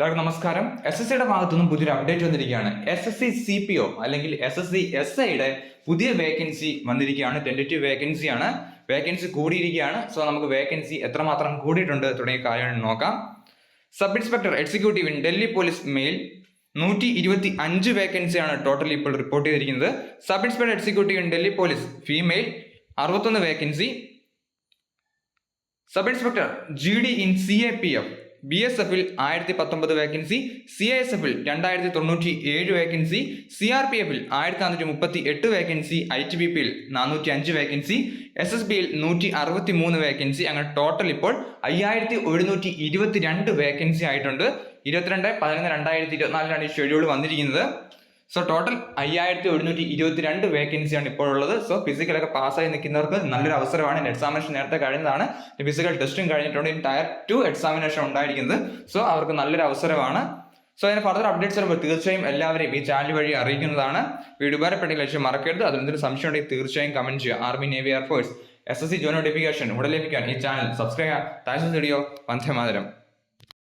എല്ലാവർക്കും നമസ്കാരം. S S സിയുടെ ഭാഗത്തു നിന്നും പുതിയൊരു അപ്ഡേറ്റ് വന്നിരിക്കുകയാണ്. S S C C P O അല്ലെങ്കിൽ എസ് എസ് സി എസ് ഐയുടെ പുതിയ വേക്കൻസി വന്നിരിക്കുകയാണ്. ടെന്റേറ്റീവ് വേക്കൻസി ആണ്. വേക്കൻസി കൂടിയിരിക്കുകയാണ്. സോ നമുക്ക് വേക്കൻസി എത്രമാത്രം കൂടിയിട്ടുണ്ട് തുടങ്ങിയ കാര്യങ്ങൾ നോക്കാം. Sub inspector executive in Delhi police male നൂറ്റി ഇരുപത്തി അഞ്ച് വേക്കൻസിയാണ് ടോട്ടൽ ഇപ്പോൾ റിപ്പോർട്ട് ചെയ്തിരിക്കുന്നത്. Sub inspector executive in Delhi police female അറുപത്തൊന്ന് vacancy sub inspector G D in C A P F B S എഫിൽ ആയിരത്തി പത്തൊമ്പത് വേക്കൻസി സി ഐ എസ് എഫിൽ രണ്ടായിരത്തി തൊണ്ണൂറ്റി ഏഴ് വേക്കൻസി സി ആർ പി എഫിൽ ആയിരത്തി നാനൂറ്റി മുപ്പത്തി എട്ട് വേക്കൻസി ഐ ടി ബി പിയിൽ നാനൂറ്റി അഞ്ച് വേക്കൻസി എസ് എസ് ബിയിൽ നൂറ്റി അറുപത്തി മൂന്ന് വേക്കൻസി അങ്ങനെ ടോട്ടൽ ഇപ്പോൾ അയ്യായിരത്തി ഒരുന്നൂറ്റി ഇരുപത്തി രണ്ട് വേക്കൻസി ആയിട്ടുണ്ട്. ഇരുപത്തിരണ്ട് പതിനൊന്ന് രണ്ടായിരത്തി ഇരുപത്തിനാലിലാണ് ഈ ഷെഡ്യൂൾ വന്നിരിക്കുന്നത്. സോ ടോട്ടൽ അയ്യായിരത്തി ഒരുന്നൂറ്റി ഇരുപത്തി രണ്ട് വേക്കൻസിയാണ് ഇപ്പോൾ ഉള്ളത് സോ ഫിസിക്കലൊക്കെ പാസ്സായി നിൽക്കുന്നവർക്ക് നല്ലൊരു അവസരമാണ്. എക്സാമിനേഷൻ നേരത്തെ കഴിഞ്ഞതാണ്. ഫിസിക്കൽ ടെസ്റ്റും കഴിഞ്ഞിട്ടുണ്ട്. ടയർ ടു എക്സാമിനേഷൻ ഉണ്ടായിരിക്കുന്നത്. സോ അവർക്ക് നല്ലൊരു അവസരമാണ്. സോ അതിന് ഫർദർ അപ്ഡേറ്റ്സ് വരുമ്പോൾ തീർച്ചയായും എല്ലാവരെയും ഈ ചാനൽ വഴി അറിയിക്കുന്നതാണ്. വീഡിയോ ഉപകാരപ്പെട്ടെങ്കിൽ ലക്ഷ്യം മറക്കരുത്. അതിനെന്തെങ്കിലും സംശയം ഉണ്ടെങ്കിൽ തീർച്ചയായും കമന്റ് ചെയ്യുക. Army navy air force S S C join notification ഉടൻ ലഭിക്കാൻ ഈ ചാനൽ സബ്സ്ക്രൈബ് താഴ്ച വീഡിയോ വന്ദേ മാതരം.